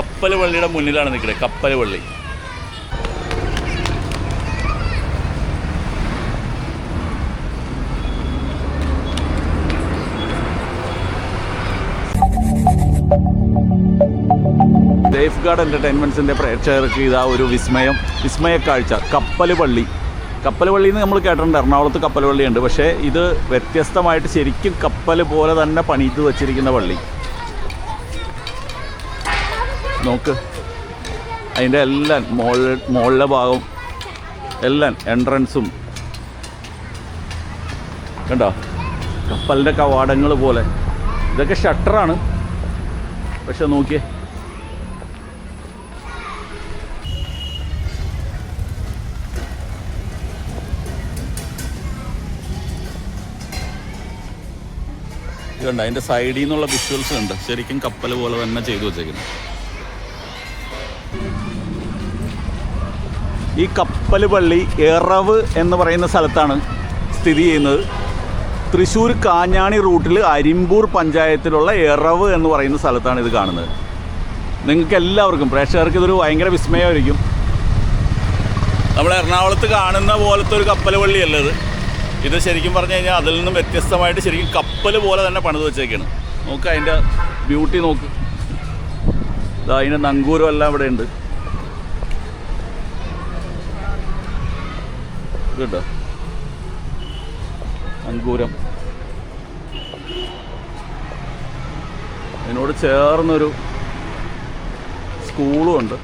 കപ്പൽ പള്ളിയുടെ മുന്നിലാണ് നിൽക്കുന്നത് കപ്പൽ പള്ളി സേഫ് ഗാർഡ് എന്റർടൈൻമെന്റ്സിന്റെ പ്രേക്ഷകർക്ക് ഇതാ ഒരു വിസ്മയം വിസ്മയ കാഴ്ച കപ്പൽ പള്ളി കപ്പൽ പള്ളിയിൽ എന്ന് നമ്മൾ കേട്ടിട്ടുണ്ട് എറണാകുളത്ത് കപ്പൽ പള്ളിയുണ്ട് പക്ഷേ ഇത് വ്യത്യസ്തമായിട്ട് ശരിക്കും കപ്പൽ പോലെ തന്നെ പണിയിട്ട് വച്ചിരിക്കുന്ന പള്ളി നോക്ക്. അതിന്റെ എല്ലാം മോൾ മുകളിലെ ഭാഗം എല്ലാം എൻട്രൻസും കണ്ടോ? കപ്പലിന്റെ കവാടങ്ങൾ പോലെ. ഇതൊക്കെ ഷട്ടറാണ്. പക്ഷെ നോക്കിയേ. ഇതുണ്ട് അതിന്റെ സൈഡിൽ നിന്നുള്ള വിഷ്വൽസ് ഉണ്ട് ശരിക്കും കപ്പൽ പോലെ തന്നെ ചെയ്തു വെച്ചേക്കുന്നത്. ഈ കപ്പൽ പള്ളി എറവ് എന്ന് പറയുന്ന സ്ഥലത്താണ് സ്ഥിതി ചെയ്യുന്നത്. തൃശ്ശൂർ കാഞ്ഞാണി റൂട്ടിൽ അരിമ്പൂർ പഞ്ചായത്തിലുള്ള എറവ് എന്ന് പറയുന്ന സ്ഥലത്താണ് ഇത് കാണുന്നത്. നിങ്ങൾക്ക് എല്ലാവർക്കും പ്രേക്ഷകർക്ക് ഇതൊരു ഭയങ്കര വിസ്മയമായിരിക്കും. നമ്മൾ എറണാകുളത്ത് കാണുന്ന പോലത്തെ ഒരു കപ്പൽ പള്ളിയല്ല ഇത്. ഇത് ശരിക്കും പറഞ്ഞു കഴിഞ്ഞാൽ അതിൽ നിന്നും വ്യത്യസ്തമായിട്ട് ശരിക്കും കപ്പൽ പോലെ തന്നെ പണിത് വെച്ചേക്കാണ്. നോക്ക് അതിന്റെ ബ്യൂട്ടി നോക്ക്. അതിന്റെ നങ്കൂരം എല്ലാം ഇവിടെ ഉണ്ട് കേട്ടോ. അങ്കൂരം. അതിനോട് ചേർന്നൊരു സ്കൂളും ഉണ്ട്.